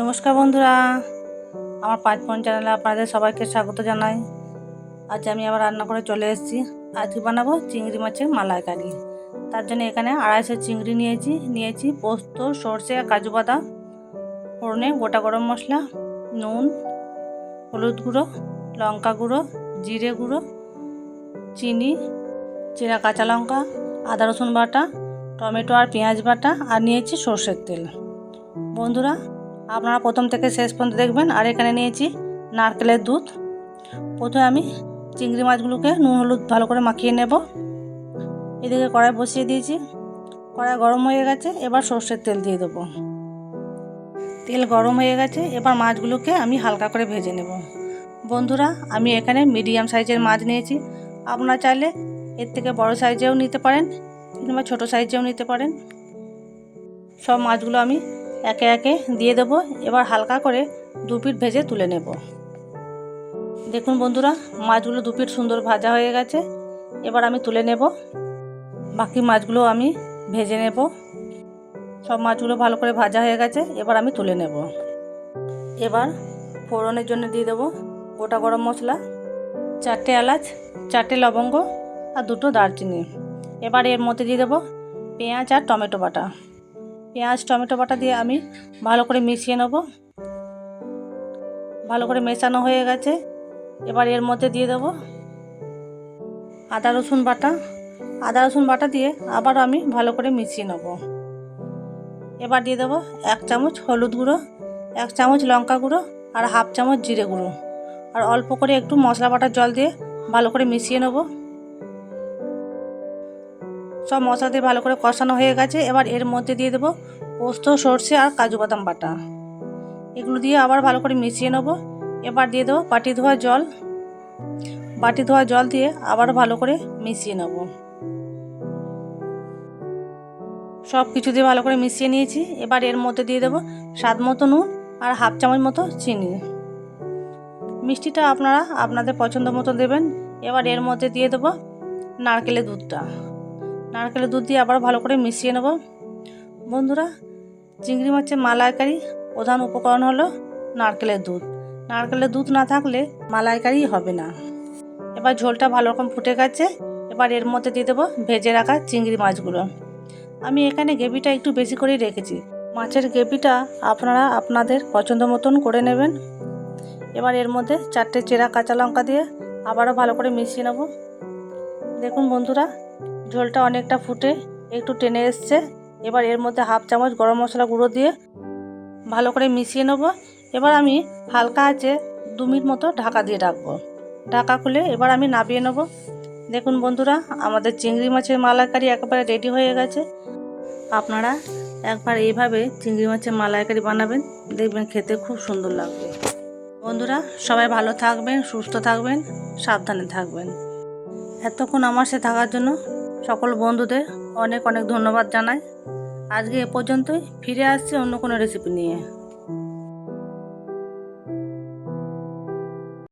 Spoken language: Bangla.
নমস্কার বন্ধুরা, আমার পাঁচ পয়েন্ট চ্যানেলে আপনাদের সবাইকে স্বাগত জানাই। আজ আমি আবার রান্না করে চলে এসেছি। আজকে বানাবো চিংড়ি মাছের মালাইকারি। তার জন্য এখানে আড়াইশো চিংড়ি নিয়েছি। নিয়েছি পোস্ত, সর্ষে কাজু বাদাম, ফোড়নে গোটা গরম মশলা, নুন, হলুদ গুঁড়ো, লঙ্কা গুঁড়ো, জিরে গুঁড়ো, চিনি, চেরা কাঁচা লঙ্কা, আদা রসুন বাটা, টমেটো আর পেঁয়াজ বাটা, আর নিয়েছি সর্ষের তেল। বন্ধুরা আপনারা প্রথম থেকে শেষ পর্যন্ত দেখবেন। আর এখানে নিয়েছি নারকেলের দুধ। প্রথমে আমি চিংড়ি মাছগুলোকে নুন, হলুদ ভালো করে মাখিয়ে নেব। এদিকে কড়াই বসিয়ে দিয়েছি। কড়াই গরম হয়ে গেছে, এবার সর্ষের তেল দিয়ে দেবো। তেল গরম হয়ে গেছে, এবার মাছগুলোকে আমি হালকা করে ভেজে নেব। বন্ধুরা, আমি এখানে মিডিয়াম সাইজের মাছ নিয়েছি। আপনারা চাইলে এর থেকে বড় সাইজেও নিতে পারেন, কিংবা ছোটো সাইজেও নিতে পারেন। সব মাছগুলো আমি একে একে দিয়ে দেব। এবার হালকা করে দু পিঠ ভেজে তুলে নেব। দেখুন বন্ধুরা, মাছগুলো দু পিঠ সুন্দর ভাজা হয়ে গেছে। এবার আমি তুলে নেব। বাকি মাছগুলো আমি ভেজে নেব। সব মাছগুলো ভালো করে ভাজা হয়ে গেছে। এবার আমি তুলে নেব। এবার ফোড়নের জন্য দিয়ে দেবো গোটা গরম মশলা, চারটে এলাচ, চারটে লবঙ্গ আর দুটো দারচিনি। এবার এর মধ্যে দিয়ে দেবো পেঁয়াজ আর টমেটো বাটা। পেঁয়াজ, টমেটো বাটা দিয়ে আমি ভালো করে মিশিয়ে নেব। ভালো করে মেশানো হয়ে গেছে। এবার এর মধ্যে দিয়ে দেবো আদা, রসুন বাটা। আদা, রসুন বাটা দিয়ে আবার আমি ভালো করে মিশিয়ে নেব। এবার দিয়ে দেবো এক চামচ হলুদ গুঁড়ো, এক চামচ লঙ্কা গুঁড়ো আর হাফ চামচ জিরে গুঁড়ো। আর অল্প করে একটু মশলা বাটার জল দিয়ে ভালো করে মিশিয়ে নেব। সব মশলা দিয়ে ভালো করে কষানো হয়ে গেছে। এবার এর মধ্যে দিয়ে দেবো পোস্ত, সর্ষে আর কাজু বাদাম বাটা। এগুলো দিয়ে আবার ভালো করে মিশিয়ে নেব। এবার দিয়ে দেবো বাটি ধোয়া জল। বাটি ধোয়া জল দিয়ে আবার ভালো করে মিশিয়ে নেব। সব কিছু দিয়ে ভালো করে মিশিয়ে নিয়েছি। এবার এর মধ্যে দিয়ে দেবো স্বাদ মতো নুন আর হাফ চামচ মতো চিনি। মিষ্টিটা আপনারা আপনাদের পছন্দ মতো দেবেন। এবার এর মধ্যে দিয়ে দেবো নারকেলের দুধটা। নারকেলের দুধ দিয়ে আবার ভালো করে মিশিয়ে নেব। বন্ধুরা, চিংড়ি মাছের মালাইকারি প্রধান উপকরণ হলো নারকেলের দুধ। নারকেলের দুধ না থাকলে মালাইকারি হবে না। এবার ঝোলটা ভালো রকম ফুটে গেছে, এবার এর মধ্যে দিয়ে দেবো ভেজে রাখা চিংড়ি মাছগুলো। আমি এখানে গ্রেভিটা একটু বেশি করেই রেখেছি। মাছের গ্রেভিটা আপনারা আপনাদের পছন্দ মতন করে নেবেন। এবার এর মধ্যে চারটে চেরা কাঁচা লঙ্কা দিয়ে আবারও ভালো করে মিশিয়ে নেব। দেখুন বন্ধুরা ঝোলটা অনেকটা ফুটে একটু টেনে এসছে। এবার এর মধ্যে হাফ চামচ গরম মশলা গুঁড়ো দিয়ে ভালো করে মিশিয়ে নেব। এবার আমি হালকা আছে দু মিনিট মতো ঢাকা দিয়ে রাখব ঢাকা খুলে এবার আমি নাবিয়ে নেব। দেখুন বন্ধুরা, আমাদের চিংড়ি মাছের মালাইকারি একেবারে রেডি হয়ে গেছে। আপনারা একবার এইভাবে চিংড়ি মাছের মালাইকারি বানাবেন, দেখবেন খেতে খুব সুন্দর লাগবে। বন্ধুরা, সবাই ভালো থাকবেন, সুস্থ থাকবেন, সাবধানে থাকবেন। এতক্ষণ আমার সাথে থাকার জন্য সকল বন্ধুদের অনেক অনেক ধন্যবাদ জানাই। আজকে এ পর্যন্তই, ফিরে আসছি অন্য কোনো রেসিপি নিয়ে।